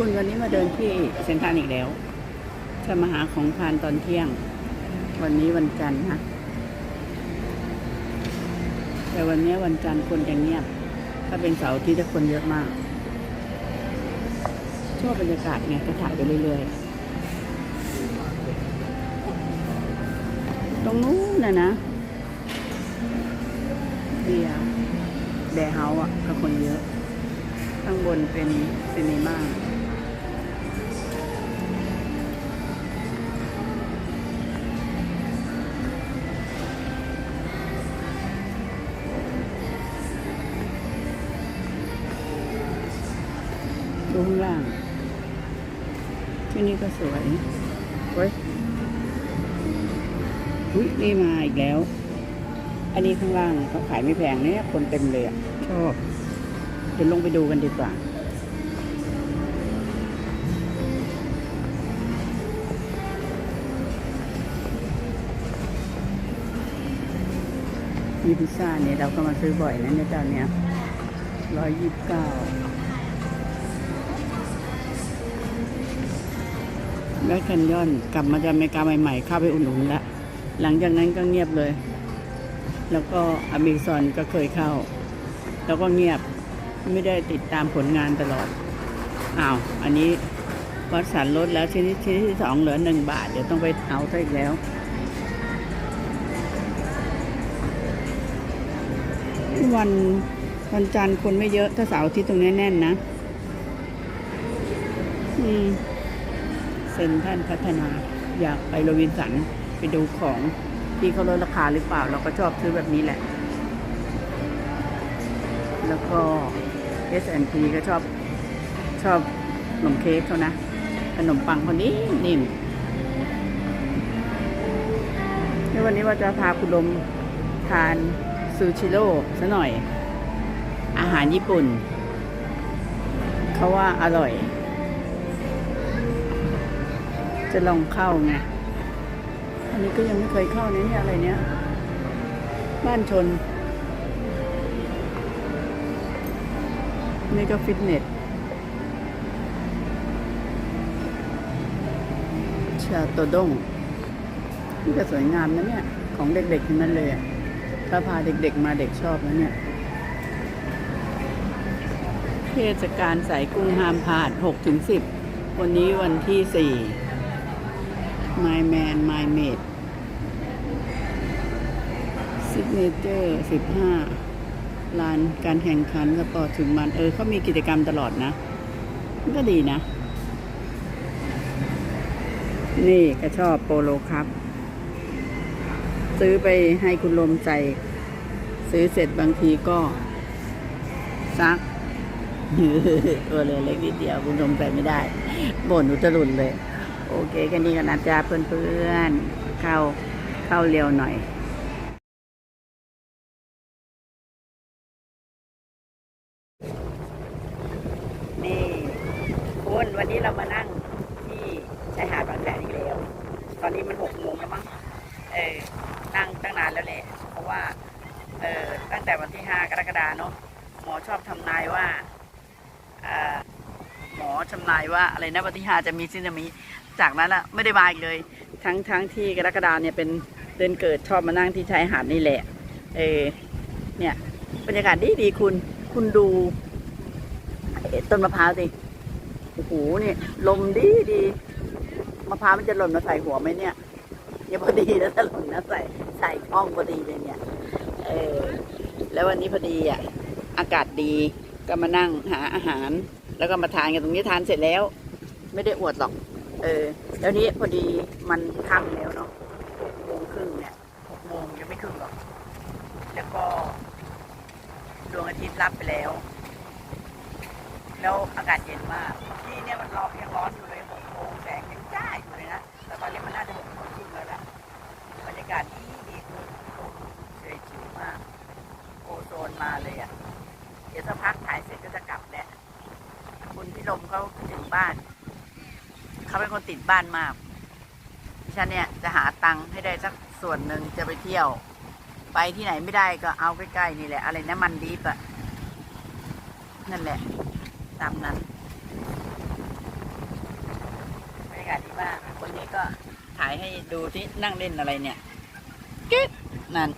คุณวันนี้มาเดินที่เซ็นทรัลอีกแล้ว จะมาหาของทานตอนเที่ยง วันนี้วันจันทร์นะแต่วันนี้วันจันทร์คนจะเงียบ ถ้าเป็นเสาร์ที่จะคนเยอะมากชอบบรรยากาศไงก็ถ่ายไปเรื่อยๆ ตรงนู้นนะนะเบียร์แบร์เฮาส์อะก็คนเยอะ ข้างบนเป็นซีนีมา ดูข้างล่างที่นี่ก็สวยเว้ยอุ้ยนี่มาอีกแล้ว อันนี้ข้างล่างเขาขายไม่แพงเนี่ยคนเต็มเลยอะชอบเดี๋ยวลงไปดูกันดีกว่ามีพิซซ่าเนี่ยเราก็มาซื้อบ่อยนะเนี่ยเจ้าเนี้ยร้อยยี่สิบเก้า แล้วแคนยอนกลับมาจากอเมริกาใหม่ๆ เข้าไปอุ่นหนุนแล้วหลังจากนั้นก็เงียบเลย แล้วก็อเมซอนก็เคยเข้า แล้วก็เงียบไม่ได้ติดตามผลงานตลอดอ้าวอันนี้วัดสันลดแล้วชนิดชนิดที่สองเหลือหนึ่งบาท เดี๋ยวต้องไปเอาซะอีกแล้ว วันวันจันทร์คนไม่เยอะถ้าเสาร์อาทิตย์ตรงนี้แน่นนะ อืม เซ็นทรันพัฒนา อยากไปโรบินสันไปดูของที่เขาลดราคาหรือเปล่า เราก็ชอบซื้อแบบนี้แหละ แล้วก็ S&P ก็ชอบชอบขนมเค้กเขานะ ขนมปังคนนี้นิ่มแล้ววันนี้ว่าจะพาคุณลมทานซูชิโร่ซะหน่อย อาหารญี่ปุ่น เขาว่าอร่อย จะลองเข้าไง อันนี้ก็ยังไม่เคยเข้าเนี่ยอะไรเนี้ยบ้านชน นี่ก็ฟิตเนสชาโตด้งนี่ก็สวยงามนะเนี่ย ของเด็กๆทั้งนั้นเลยอะถ้าพาเด็กๆมาเด็กชอบนะเนี่ย เทศกาลสายกุ้งห้ามพลาด6ถึง10 วันนี้วันที่ 4 My Man My Mate Signature 15 ลานการแข่งขันสปอร์ตถึงมัน เออเขามีกิจกรรมตลอดนะ มันก็ดีนะ นี่ก็ชอบโปโลครับ ซื้อไปให้คุณลมใส่ซื้อเสร็จบางทีก็ ซักตัวเลยเล็กนิดเดียวคุณลมใส่ไม่ได้บ่นอุตรุนเลย โอเคแค่นี้กันนะจ๊ะเพื่อนๆ เข้าเข้าเร็วหน่อยนี่คุณวันนี้เรามานั่งที่ชายหาดบางแสนอีกแล้ว ตอนนี้มันหกโมงแล้วมั้งเออนั่งตั้งนานแล้วแหละเพราะว่าเออตั้งแต่วันที่ห้ากรกฎาเนาะหมอชอบทำนายว่า อ่าหมอทำนายว่าอะไรนะวันที่ห้าจะมีซึนามิ จากนั้นอะไม่ได้มาอีกเลย ทั้งทั้งที่กรกฎาเนี่ยเป็นเดือนเกิดชอบมานั่งที่ชายหาดนี่แหละ เออเนี่ยบรรยากาศดีดีคุณ คุณดูต้นมะพร้าวสิโอ้โหเนี่ยลมดีดีมะพร้าวมันจะหล่นมาใส่หัวไหมเนี่ยเนี่ยพอดีแล้วถ้าหล่นนะใส่ใส่ช่องพอดีเลยเนี่ย เออ แล้ววันนี้พอดีอะ อากาศดีก็มานั่งหาอาหาร แล้วก็มาทานกันตรงนี้ทานเสร็จแล้ว ไม่ได้อวดหรอก เออ แล้วนี้พอดีมันค่ำแล้วเนาะโมงครึ่งเนี่ยหกโมงยังไม่ครึ่งหรอก แล้วก็ดวงอาทิตย์รับไปแล้ว แล้วอากาศเย็นมากที่เนี่ยมันร้อนยังร้อนอยู่เลยหกโมงแสงยังจ้าอยู่เลยนะแต่ตอนนี้มันน่าจะหกโมงครึ่งแล้วละบรรยากาศดีดีคุณเฉยชิวมาก โอโซนมาเลยอะ เดี๋ยวสักพักถ่ายเสร็จก็จะกลับแหละคุณพี่ ลมเขาถึงบ้าน เขาเป็นคนติดบ้านมากดิฉันเนี่ยจะหาตังค์ให้ได้สักส่วนหนึ่งจะไปเที่ยว ไปที่ไหนไม่ได้ก็เอาใกล้ๆนี่แหละ อะไรนะมันดีปอะนั่นแหละ ตามนั้นบรรยากาศดีมากคนนี้ก็ถ่ายให้ดูที่นั่งเล่นอะไรเนี่ยกิ๊กนั่น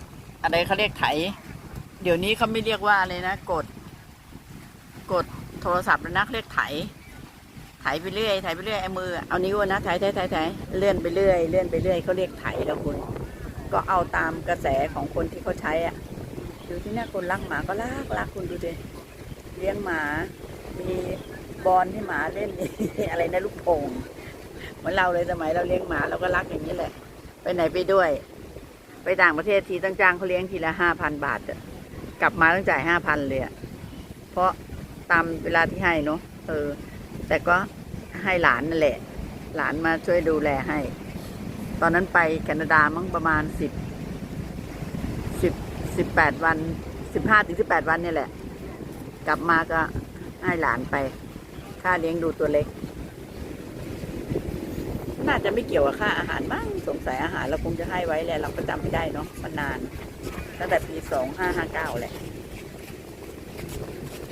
อะไรเขาเรียกไถ เดี๋ยวนี้เขาไม่เรียกว่าเลยนะ กด กด ทรศัพท์แล้วนะเขาเรียกไถ ไถไปเรื่อยไถไปเรื่อยไอ้มือเอานิ้วนะไถไถไถไถเลื่อนไปเรื่อยเลื่อนไปเรื่อยเขาเรียกไถแล้วคุณ ก็เอาตามกระแสของคนที่เขาใช้อะดูที่นี่คนรักหมาก็รักรักคุณดูดิเลี้ยงหมา มีบอลให้หมาเล่นอะไรนะลูกโป่งเหมือนเราเลยสมัยเราเลี้ยงหมาเราก็รักอย่างนี้แหละ ไปไหนไปด้วย ไปต่างประเทศทีต้องจ้างเขาเลี้ยงทีละห้าพันบาทกลับมาต้องจ่ายห้าพันเลยเพราะ ตามเวลาที่ให้เนาะเออ แต่ก็ให้หลานนั่นแหละ หลานมาช่วยดูแลให้ ตอนนั้นไปแคนาดามั้งประมาณสิบสิบสิบแปดวันสิบห้าถึงสิบแปดวันนี่แหละ กลับมาก็ให้หลานไป ค่าเลี้ยงดูตัวเล็ก น่าจะไม่เกี่ยวกับค่าอาหารมั้งสงสัยอาหารเราคงจะให้ไว้แหละเราก็จำไม่ได้เนาะมันนานตั้งแต่ปีสองห้าห้าเก้าแหละ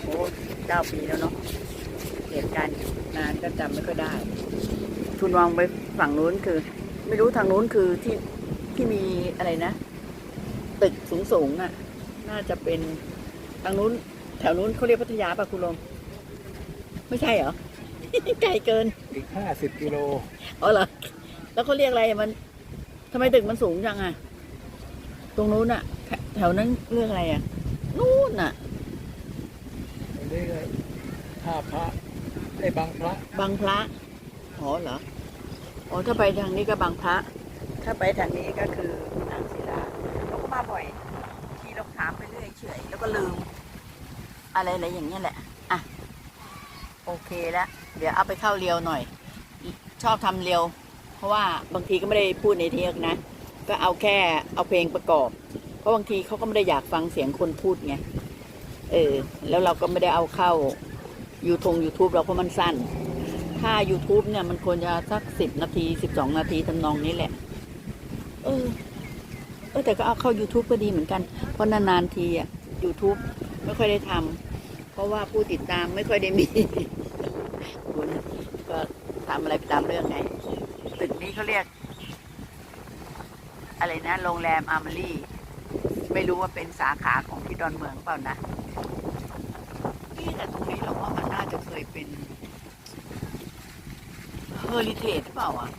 โอ้ เก้าปีแล้วเนาะเหตุการณ์นานก็จำไม่ค่อยได้ ทุนมองไปฝั่งนู้นคือ ไม่รู้ทางนู้นคือที่ที่มีอะไรนะ ตึกสูงสูงๆอะ น่าจะเป็นทางนู้น แถวนู้นเขาเรียกพัทยาป่ะคุณลง ไม่ใช่เหรอ ไกลเกิน อีกห้าสิบกิโลอ๋อเหรอ แล้วเขาเรียกอะไรอะมันทำไมตึกมันสูงจังอะตรงนู้นอะแถแถวนั้นเรียกอะไรอะนู่นอะอั นนี้ก็ท่าพระไอ้บางพระบางพระอ๋อเหรออ๋อถ้าไปทางนี้ก็บางพระ ถ้าไปทางนี้ก็คืออ่างศิลาเราก็มาบ่อยที่เราถามไปเรื่อยเฉยแล้วก็ลืม อะไรอะไรอย่างเงี้ยแหละอะโอเคแล้วเดี๋ยวเอาไปเข้าเรียวหน่อย ชอบทำเรียว เพราะว่าบางทีก็ไม่ได้พูดในเทปนะ ก็เอาแค่เอาเพลงประกอบ เพราะบางทีเขาก็ไม่ได้อยากฟังเสียงคนพูดไง เออ แล้วเราก็ไม่ได้เอาเข้ายูทง YouTube เราเพราะมันสั้น ถ้า YouTube เนี่ยมันควรจะสักสิบนาทีสิบสองนาทีทำนองนี้แหละ เออ เออ แต่ก็เอาเข้า YouTube ก็ดีเหมือนกัน เพราะนานๆทีอะ YouTube ไม่ค่อยได้ทำเพราะว่าผู้ติดตามไม่ค่อยได้มีคุณก็ทำอะไรไปตามเรื่องไงตึกนี้เขาเรียก อะไรนะโรงแรมอาร์มารีไม่รู้ว่าเป็นสาขาของที่ดอนเมืองเปล่านะนี่แต่ตรงนี้เราว่ามันน่าจะ เคยเป็นเฮอริเทจหรือเปล่าอะ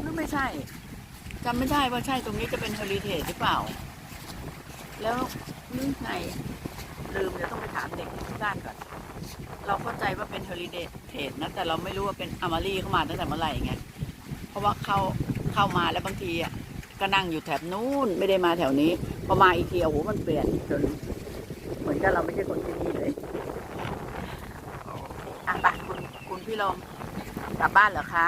หรือไม่ใช่จำไม่ได้ว่าใช่ตรงนี้จะเป็นเฮอริเทจหรือเปล่า แล้วหรือไงลืมเดี๋ยวต้องไปถามเด็กที่บ้านก่อน เราเข้าใจว่าเป็นเฮอริเทจนะ แต่เราไม่รู้ว่าเป็นอามารีเข้ามาตั้งแต่เมื่อไหร่ไงเพราะว่าเข้าเข้ามาแล้วบางทีอะก็นั่งอยู่แถบนู้นไม่ได้มาแถวนี้พอมาอีกทีโอ้โหมันเปลี่ยนจนเหมือนกับเราไม่ใช่คนที่นี่เลย อะคุณคุณพี่ลมกลับบ้านเหรอคะ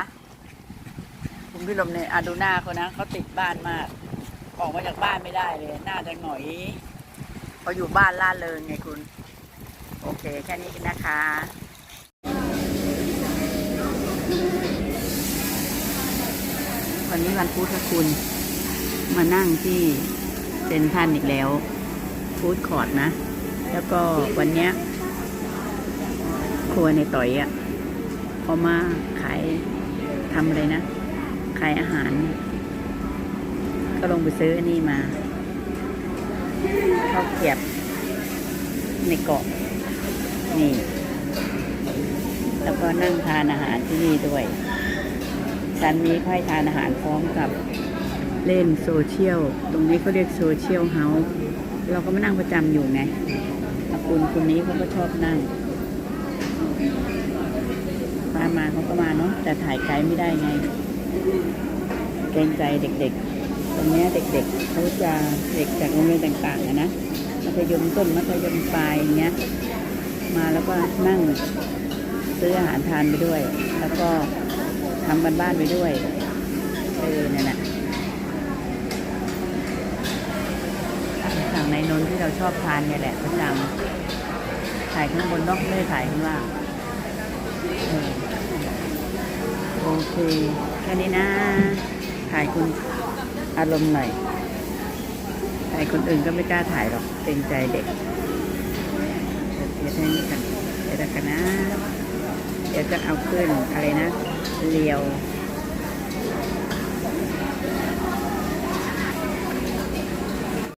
คุณพี่ลมเนี่ยอะดูหน้าเขานะเขาติดบ้านมาก ออกมาจากบ้านไม่ได้เลยหน้าจะหน่อยพออยู่บ้านล่าเริงไงคุณ โอเค แค่นี้กันนะคะวันนี้วันพุธค่ะคุณ มานั่งที่เซนทันอีกแล้ว ฟู้ดคอร์ทนะ แล้วก็วันเนี้ย รัวในต่อยอะ่ะพอมาขายทำอะไรนะ ขายอาหาร ก็ลงไปซื้ออันนี้มาข้าวเกียบในเกาะนี่ แล้วก็นั่งทานอาหารที่นี่ด้วยชั้นนี้ค่อยทานอาหารพร้อมกับเล่นโซเชียล ตรงนี้เขาเรียกโซเชียลเฮาส์เราก็มานั่งประจำอยู่ไงคุณคนนี้เขาก็ชอบนั่ง มามาเขาก็มาเนาะแต่ถ่ายไกลไม่ได้ไง เกรงใจเด็กๆ ตรงนี้เด็กๆเขาจะเด็กจากโรงเรียนต่างๆนะมัธยมต้นมัธยมปลายอย่างเงี้ย มาแล้วก็นั่งซื้ออาหารทานไปด้วย แล้วก็ทำกันบ้านไปด้วยเออนั่นแหละสั่งในนนท์ที่เราชอบทานเนี่ยแหละประจำ ถ่ายข้างบนเนอกไม่ได้ถ่ายข้างล่างโอเคแค่นี้นะ ถ่ายคุณอารมณ์หน่อยถ่ายคนอื่นก็ไม่กล้าถ่ายหรอกเกรงใจเด็กโอเคแค่นี้กันเดี๋ยวกันนะ เดี๋ยวจะเอาขึ้นอะไรนะเรียว